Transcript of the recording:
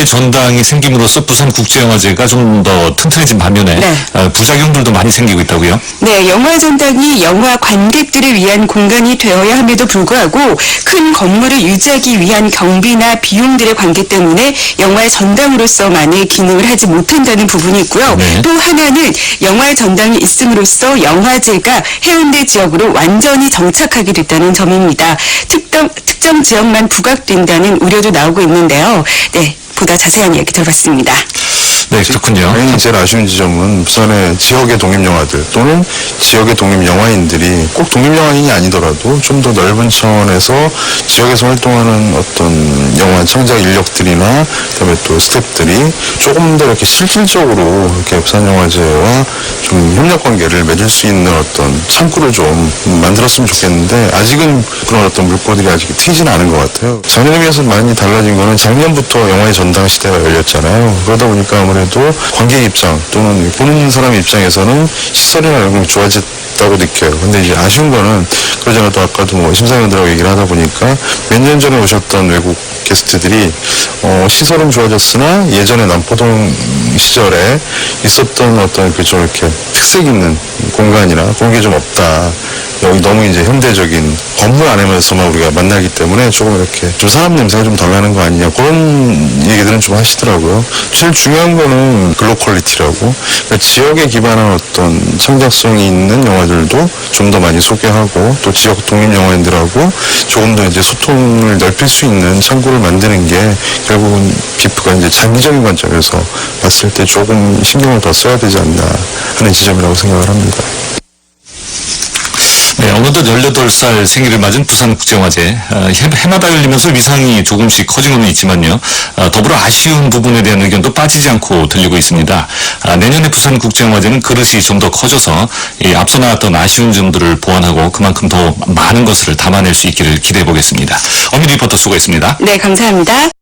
영화의 전당이 생김으로써 부산 국제영화제가 좀 더 튼튼해진 반면에 네. 어, 부작용들도 많이 생기고 있다고요? 네, 영화 전당이 영화 관객들을 위한 공간이 되어야 함에도 불구하고 큰 건물을 유지하기 위한 경비나 비용들의 관계 때문에 영화의 전당으로서만의 기능을 하지 못한다는 부분이 있고요. 네. 또 하나는 영화의 전당이 있음으로써 영화제가 해운대 지역으로 완전히 정착하게 됐다는 점입니다. 특정, 특정 지역만 부각된다는 우려도 나오고 있는데요. 네, 보다 자세한 이야기 들어봤습니다. 네, 그렇군요. 당연히 제일 아쉬운 지점은 부산의 지역의 독립영화들 또는 지역의 독립영화인들이 꼭 독립영화인이 아니더라도 좀 더 넓은 차원에서 지역에서 활동하는 어떤 영화 창작 인력들이나 그다음에 또 스태프들이 조금 더 이렇게 실질적으로 이렇게 부산영화제와 좀 협력 관계를 맺을 수 있는 어떤 창구를 좀 만들었으면 좋겠는데 아직은 그런 어떤 물꼬들이 아직 트이지는 않은 것 같아요. 작년에 비해서 많이 달라진 거는 작년부터 영화의 전당 시대가 열렸잖아요. 그러다 보니까 아무래도 관객 입장 또는 보는 사람 입장에서는 시설이나 이런 게 좋아졌다고 느껴요. 근데 이제 아쉬운 거는 그러지 않아도 아까도 뭐 심사위원들하고 얘기를 하다 보니까 몇 년 전에 오셨던 외국 게스트들이 어, 시설은 좋아졌으나 예전에 남포동 시절에 있었던 어떤 그 좀 이렇게 특색 있는 공간이나 게좀 없다. 여기 너무 이제 현대적인 건물 안에서만 우리가 만나기 때문에 조금 이렇게 좀 사람 냄새가 좀 덜 나는 거 아니냐 그런 얘기들은 좀 하시더라고요. 제일 중요한 거는 글로컬리티라고 그러니까 지역에 기반한 어떤 창작성이 있는 영화들도 좀 더 많이 소개하고 또 지역 독립 영화인들하고 조금 더 이제 소통을 넓힐 수 있는 창구를 만드는 게 결국은 비프가 이제 장기적인 관점에서 봤을 때 조금 신경을 더 써야 되지 않나 하는 지점이라고 생각을 합니다. 네, 어느덧 18살 생일을 맞은 부산국제영화제. 어, 해, 해마다 열리면서 위상이 조금씩 커지고는 있지만요. 어, 더불어 아쉬운 부분에 대한 의견도 빠지지 않고 들리고 있습니다. 아, 내년에 부산국제영화제는 그릇이 좀 더 커져서 이 앞서 나왔던 아쉬운 점들을 보완하고 그만큼 더 많은 것을 담아낼 수 있기를 기대해 보겠습니다. 어미 리포터 수고했습니다. 네, 감사합니다.